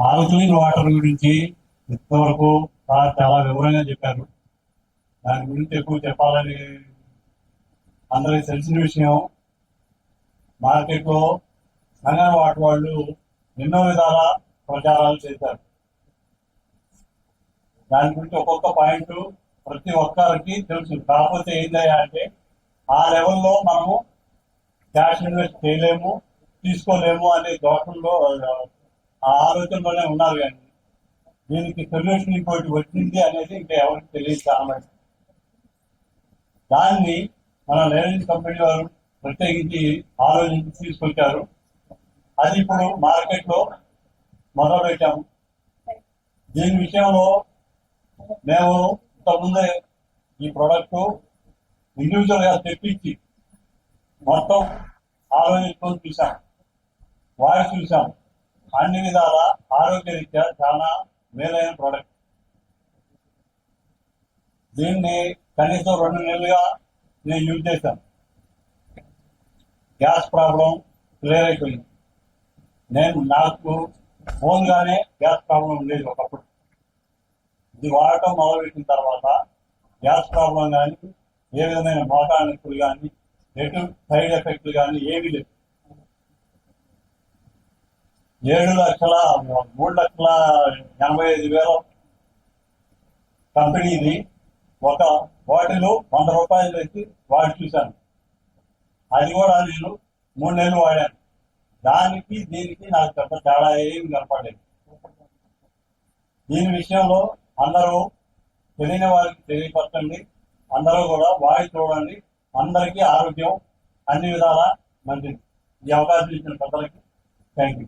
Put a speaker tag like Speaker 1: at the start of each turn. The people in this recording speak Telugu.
Speaker 1: ఆల్కలీన్ వాటర్ గురించి ఇంతవరకు సార్ చాలా వివరంగా చెప్పారు. దాని గురించి ఎక్కువ చెప్పాలని అందరికి తెలిసిన విషయం మార్కెట్లో సంగన వాటర్ వాళ్ళు ఎన్నో విధాల ప్రచారాలు చేశారు. దాని గురించి ఒక్కొక్క పాయింట్ ప్రతి ఒక్కరికి తెలుసు. కాకపోతే ఏంటయ్యా అంటే ఆ లెవెల్లో మనము క్యాష్ ఇన్వెస్ట్ చేయలేము తీసుకోలేము అనే దోషంలో ఆ ఆలోచనలోనే ఉన్నారు కానీ దీనికి సొల్యూషన్ ఇంకోటి వచ్చింది అనేది ఇంకా ఎవరికి తెలియదు చాలా దాన్ని మన లేడీస్ కంపెనీ వారు ప్రత్యేకించి ఆలోచించి తీసుకొచ్చారు. అది ఇప్పుడు మార్కెట్లో మొదలుపెట్టాము దీని విషయంలో మేము ఇంతకుముందే ఈ ప్రోడక్ట్ ఇండివిజువల్గా తెప్పించి మొత్తం ఆలోచించుకొని చూసాం. వాయిస్ చూసాం. అన్ని విధాల ఆరోగ్యరీత్యా చాలా మేలైన ప్రోడక్ట్. దీన్ని కనీసం రెండు నెలలుగా నేను యూజ్ చేశాను. గ్యాస్ ప్రాబ్లం క్లియర్ అయిపోయింది నేను నాకు ఫోన్గానే గ్యాస్ ప్రాబ్లం ఉండేది ఒకప్పుడు. ఇది వాడటం మొదలుపెట్టిన తర్వాత గ్యాస్ ప్రాబ్లం కానీ ఏ విధమైన మోటార్ నొప్పులు కానీ ఎటు సైడ్ ఎఫెక్ట్లు కానీ ఏమీ లేదు ఏడు లక్షల మూడు లక్షల ఎనభై ఐదు వేల కంపెనీది ఒక వాటిలో వంద రూపాయలు పెట్టి వాడి చూశాను. అది కూడా నేను మూడు నెలలు వాడాను. దానికి దీనికి నాకు పెద్ద తేడా ఏమి కనపడలేదు. దీని విషయంలో అందరూ తెలియని వారికి తెలియపరచండి. అందరూ కూడా వాయి చూడండి. అందరికీ ఆరోగ్యం అన్ని విధాలా మంచిది. ఈ అవకాశం ఇచ్చిన పెద్దలకి థ్యాంక్ యూ